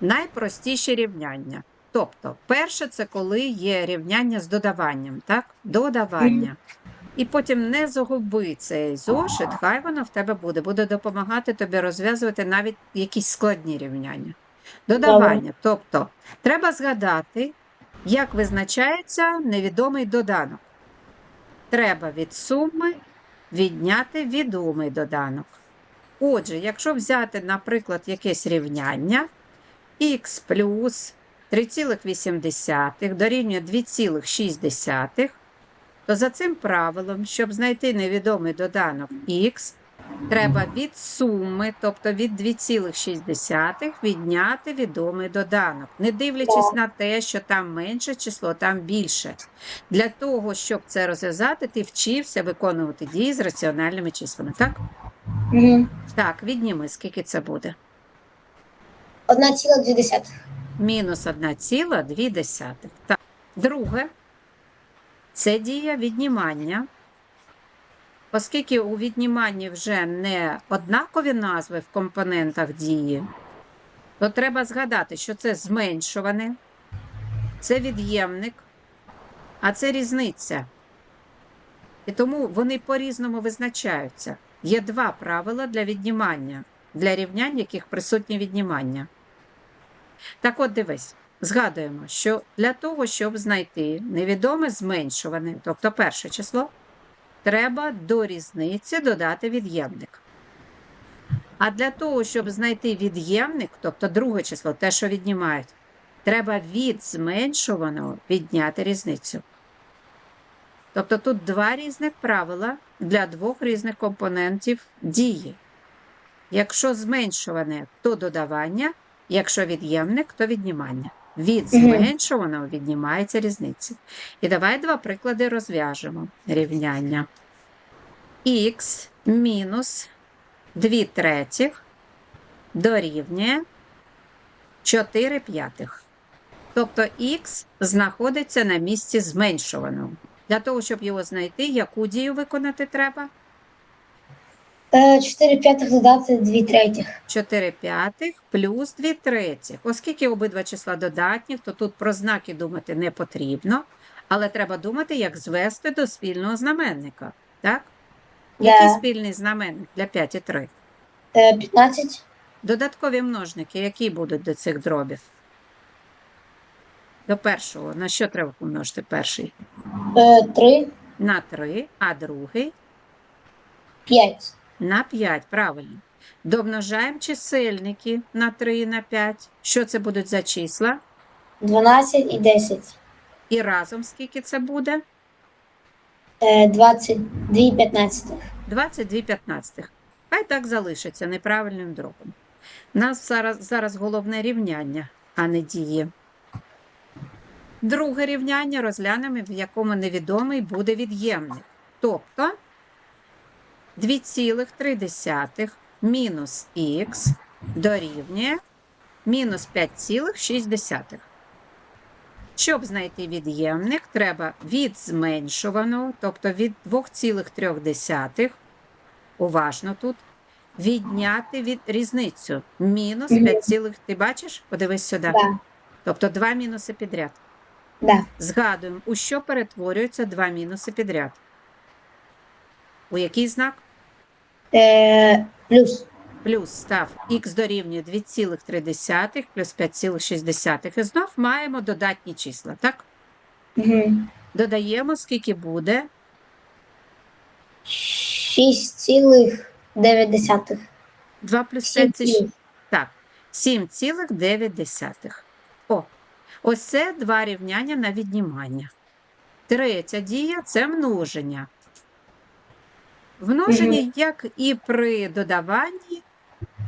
найпростіші рівняння. Тобто, перше це коли є рівняння з додаванням, так? Додавання. І потім не загуби цей зошит, хай воно в тебе буде. Буде допомагати тобі розв'язувати навіть якісь складні рівняння. Додавання. Тобто, треба згадати, як визначається невідомий доданок. Треба від суми відняти відомий доданок. Отже, якщо взяти, наприклад, якесь рівняння х плюс 3,8 дорівнює 2,6, то за цим правилом, щоб знайти невідомий доданок х, треба від суми, тобто від 2,6 відняти відомий доданок, не дивлячись на те, що там менше число, там більше. Для того, щоб це розв'язати, ти вчився виконувати дії з раціональними числами. Так? Угу. Так, відніми, скільки це буде? 1,2. Мінус 1,2. Так. Друге, це дія віднімання. Оскільки у відніманні вже не однакові назви в компонентах дії, то треба згадати, що це зменшуване, це від'ємник, а це різниця. І тому вони по-різному визначаються. Є два правила для віднімання, для рівнянь, яких присутнє віднімання. Так от дивись, згадуємо, що для того, щоб знайти невідоме зменшуване, тобто перше число, треба до різниці додати від'ємник. А для того, щоб знайти від'ємник, тобто друге число, те, що віднімають, треба від зменшуваного відняти різницю. Тобто тут два різних правила для двох різних компонентів дії. Якщо зменшуване, то додавання, якщо від'ємник, то віднімання. Від зменшуваного віднімається різниця. І давай два приклади розв'яжемо рівняння. Х мінус 2 третіх дорівнює 4 п'ятих. Тобто х знаходиться на місці зменшуваного. Для того, щоб його знайти, яку дію виконати треба? 4 п'ятих додати 2 третіх. 4 п'ятих плюс 2 третіх. Оскільки обидва числа додатні, то тут про знаки думати не потрібно, але треба думати, як звести до спільного знаменника. Так? Який спільний знаменник для 5 і 3? Е, 15. Додаткові множники, які будуть до цих дробів? До першого. На що треба помножити перший? Е, 3. На 3, а другий 5. На 5. Правильно. Домножаємо чисельники на 3 і на 5. Що це будуть за числа? 12 і 10. І разом скільки це буде? Е, 22 15. 22 п'ятнадцятих. Хай так залишиться неправильним дробом. У нас зараз, зараз головне рівняння, а не дії. Друге рівняння розглянемо, в якому невідомий буде від'ємник. Тобто 2,3 мінус х дорівнює мінус 5,6. Щоб знайти від'ємник, треба від зменшуваного, тобто від 2,3, уважно тут, відняти від різницю. Мінус Мгм. 5, ти бачиш? Подивись сюди. Да. Тобто два мінуси підряд. Да. Згадуємо, у що перетворюються два мінуси підряд. У який знак? Е, плюс. Плюс став х дорівнює 2,3 плюс 5,6. І знов маємо додатні числа, так? Угу. Додаємо, скільки буде 6,9. 2 плюс 5 це 6. Так, 7,9. О, ось це два рівняння на віднімання. Третя дія це множення. Множення, як і при додаванні,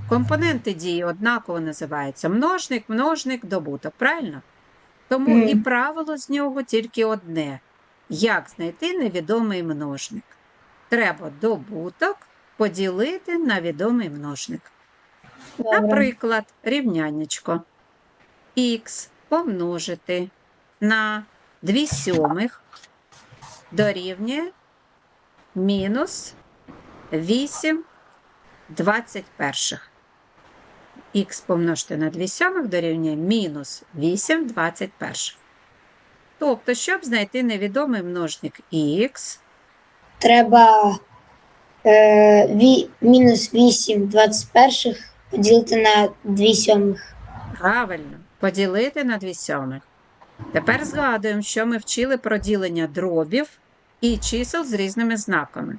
компоненти дії однаково називаються. Множник, множник, добуток. Правильно? Тому і правило з нього тільки одне: як знайти невідомий множник. Треба добуток поділити на відомий множник. Наприклад, рівняннячко х помножити на 2 сьомих дорівнює мінус 8 двадцять перших. х помножити на 2 сьомих дорівнює мінус 8 21. Тобто, щоб знайти невідомий множник х, Треба е, ві, мінус 8 21 поділити на 2 сьомих. правильно, поділити на 2 сьомих. Тепер згадуємо, що ми вчили про ділення дробів і чисел з різними знаками.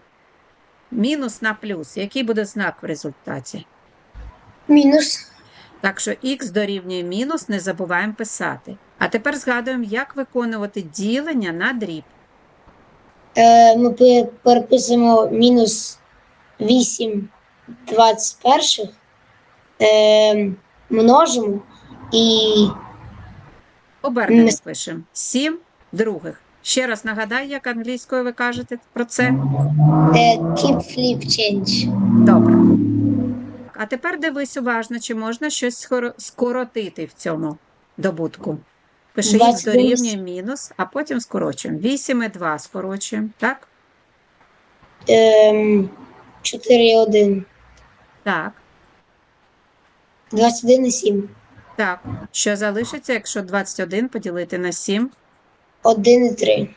Мінус на плюс. Який буде знак в результаті? Мінус. Так що х дорівнює мінус, не забуваємо писати. А тепер згадуємо, як виконувати ділення на дріб. Е, ми переписуємо мінус 8 21 е, множимо і Обернемо пишемо 7 других. Ще раз нагадай, як англійською ви кажете про це. е, keep flip change. Добре. А тепер дивись уважно, чи можна щось скоротити в цьому добутку. Пиши х 20 дорівнює мінус, а потім скорочуємо. 8 і 2 скорочуємо, так? Е, 4 і 1. Так. 21 і 7. Так. Що залишиться, якщо 21 поділити на 7? 1 і 3.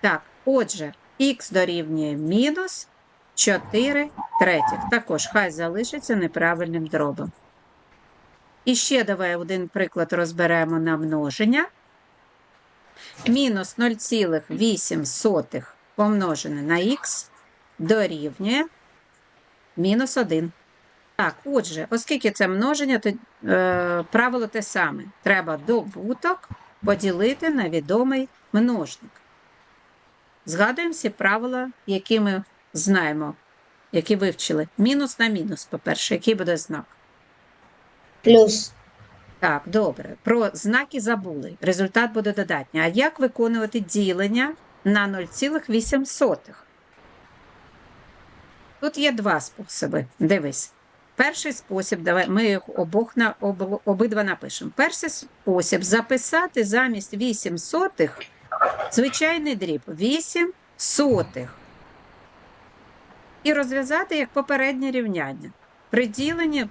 Так, отже, х дорівнює мінус 4 третіх. Також хай залишиться неправильним дробом. І ще давай один приклад розберемо на множення. Мінус 0,8 помножене на х дорівнює мінус 1. Так, отже, оскільки це множення, то е, правило те саме. Треба добуток поділити на відомий множник. Згадуємо всі правила, які ми знаємо, які вивчили. Мінус на мінус, по-перше, який буде знак. Плюс. Так, добре. Про знаки забули. Результат буде додатній. А як виконувати ділення на 0,8? Тут є два способи. Дивись. Перший спосіб, давай ми їх обох на, об, обидва напишемо. Перший спосіб записати замість 8 сотих звичайний дріб 8 сотих. І розв'язати як попереднє рівняння. При діленні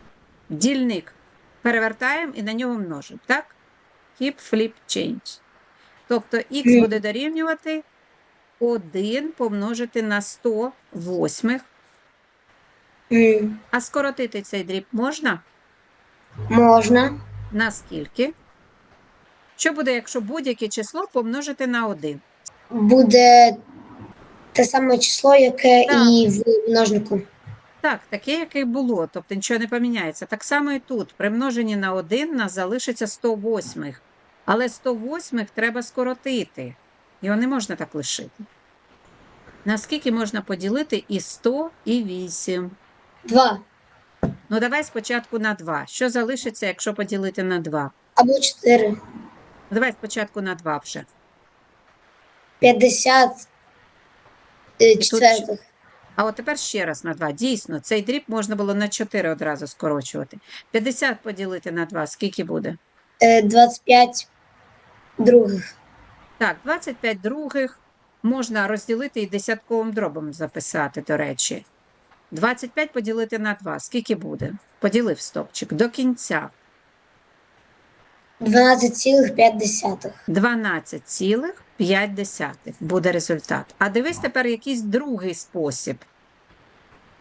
дільник перевертаємо і на нього множимо. Так? Keep flip change. Тобто х буде дорівнювати 1 помножити на 108. А скоротити цей дріб можна? Можна. На скільки? Що буде, якщо будь-яке число помножити на 1? Буде те саме число, яке Так. і в множнику. Так, таке, яке було, тобто нічого не поміняється. Так само і тут. При множенні на 1 нас залишиться 108. Але 108 треба скоротити. Його не можна так лишити. Наскільки можна поділити і 100, і 8? Два. Ну, давай спочатку на 2. Що залишиться, якщо поділити на 2? Або 4. Давай спочатку на 2 вже. 50 е, четвертих. А от тепер ще раз на 2. Дійсно, цей дріб можна було на 4 одразу скорочувати. 50 поділити на 2, скільки буде? Е, 25 других. Так, 25 других можна розділити і десятковим дробом записати, до речі. 25 поділити на 2. Скільки буде? Поділив стопчик до кінця. 12,5. 12,5 буде результат. А дивись тепер якийсь другий спосіб.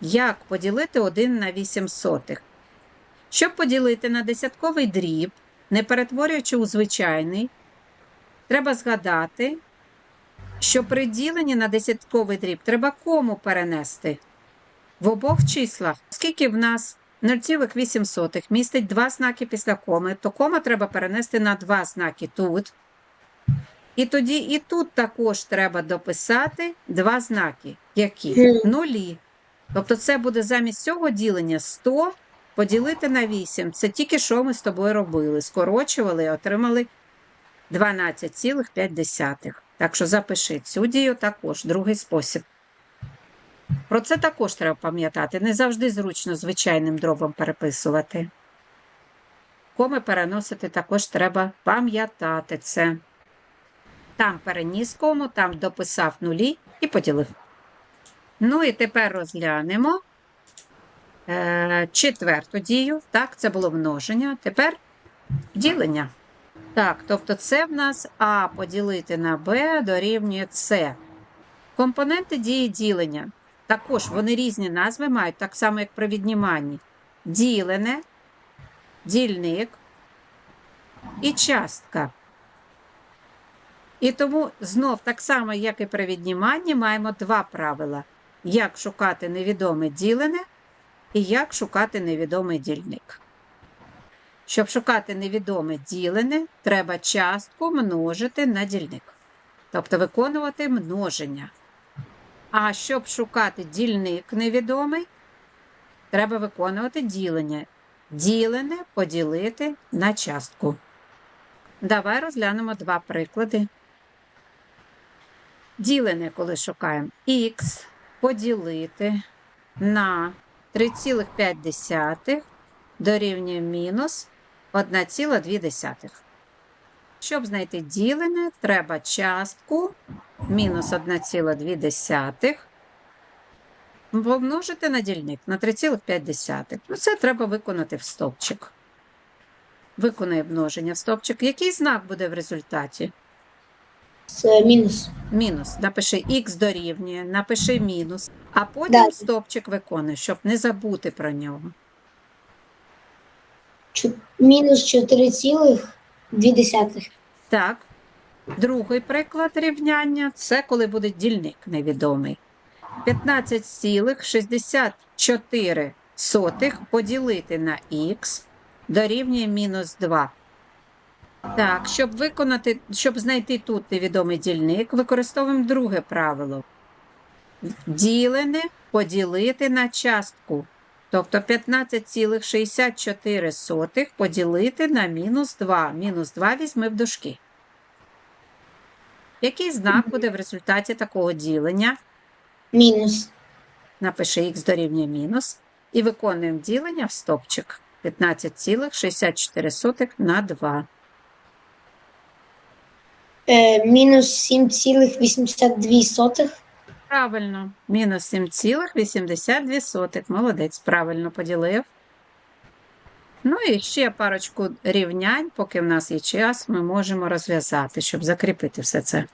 Як поділити 1 на 8 сотих? Щоб поділити на десятковий дріб, не перетворюючи у звичайний, треба згадати, що при діленні на десятковий дріб треба кому перенести? В обох числах. Оскільки в нас 0,8 містить два знаки після коми, то кома треба перенести на два знаки тут. І тоді і тут також треба дописати два знаки. Які? Нулі. Тобто це буде замість цього ділення 100 поділити на 8. Це тільки що ми з тобою робили. Скорочували і отримали 12,5. Так що запиши цю дію також, другий спосіб. Про це також треба пам'ятати. Не завжди зручно звичайним дробом переписувати. Коми переносити також треба пам'ятати це. Там переніс кому, там дописав нулі і поділив. Ну і тепер розглянемо е, четверту дію. Так, це було множення. Тепер ділення. Так, тобто це в нас А поділити на Б дорівнює С. Компоненти дії ділення. Також вони різні назви мають, так само, як при відніманні. Ділене, дільник і частка. І тому знов так само, як і при відніманні, маємо два правила: як шукати невідоме ділене і як шукати невідомий дільник. Щоб шукати невідоме ділене, треба частку множити на дільник. Тобто виконувати множення. А щоб шукати дільник невідомий, треба виконувати ділення. Ділене поділити на частку. Давай розглянемо два приклади. Ділене, коли шукаємо х поділити на 3,5 дорівнює мінус 1,2. Щоб знайти ділене, треба частку мінус 1,2 помножити на дільник на 3,5. Ну, це треба виконати в стовпчик. Виконає множення в стовпчик. Який знак буде в результаті? Це мінус. Мінус. Напиши х дорівнює, напиши мінус, а потім Далі. стовпчик виконуй, щоб не забути про нього. Чу- Мінус 4,2. Так. Другий приклад рівняння це коли буде дільник невідомий. 15,64 поділити на х дорівнює мінус 2. Так, щоб виконати, щоб знайти тут невідомий дільник, використовуємо друге правило. Ділене поділити на частку. Тобто 15,64 поділити на мінус 2. Мінус 2 візьми в дужки. Який знак буде в результаті такого ділення? Мінус. Напиши х дорівнює мінус. І виконуємо ділення в стопчик. 15,64 на 2. Е, мінус 7,82. Правильно. Мінус 7,82. Молодець, правильно поділив. Ну і ще парочку рівнянь, поки в нас є час, ми можемо розв'язати, щоб закріпити все це.